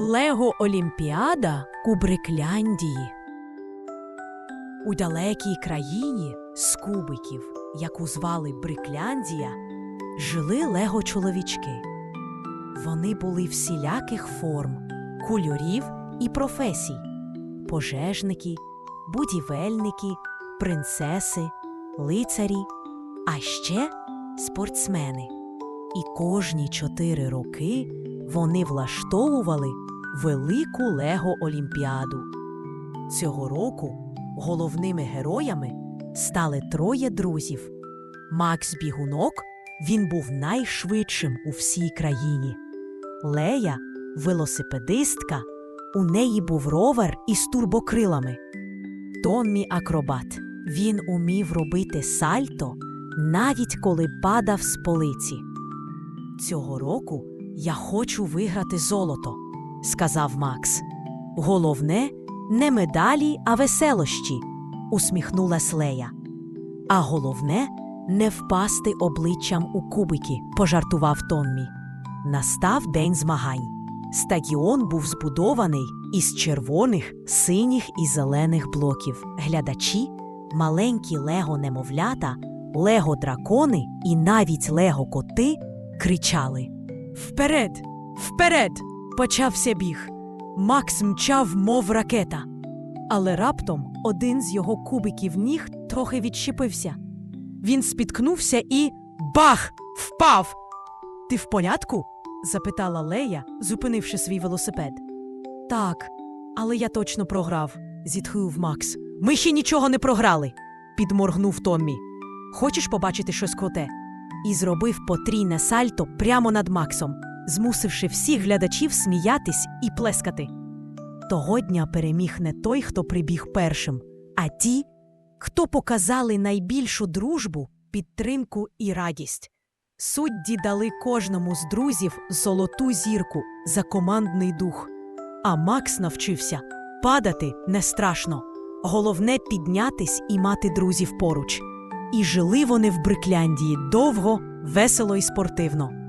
Лего Олімпіада у Брикляндії. У далекій країні з кубиків, яку звали Брикляндія, жили лего чоловічки. Вони були всіляких форм, кольорів і професій: пожежники, будівельники, принцеси, лицарі, а ще спортсмени. І кожні чотири роки вони влаштовували велику Лего Олімпіаду. Цього року головними героями стали троє друзів. Макс Бігунок він був найшвидшим у всій країні. Лея велосипедистка, у неї був ровер із турбокрилами. Томмі акробат. Він умів робити сальто, навіть коли падав з полиці. Цього року я хочу виграти золото, сказав Макс. Головне, не медалі, а веселощі, усміхнулась Лея. А головне, не впасти обличчям у кубики, пожартував Томмі. Настав день змагань. Стадіон був збудований із червоних, синіх і зелених блоків. Глядачі, маленькі лего немовлята, лего дракони і навіть лего коти кричали Вперед! Вперед! Почався біг. Макс мчав, мов ракета. Але раптом один з його кубиків ніг трохи відщепився. Він спіткнувся і бах! Впав! Ти в порядку? запитала Лея, зупинивши свій велосипед. Так, але я точно програв, зітхнув Макс. Ми ще нічого не програли, підморгнув Томмі. Хочеш побачити щось круте? І зробив потрійне сальто прямо над Максом, змусивши всіх глядачів сміятись і плескати. Того дня переміг не той, хто прибіг першим, а ті, хто показали найбільшу дружбу, підтримку і радість. Судді дали кожному з друзів золоту зірку за командний дух. А Макс навчився падати не страшно. Головне піднятись і мати друзів поруч. І жили вони в Брикляндії довго, весело і спортивно.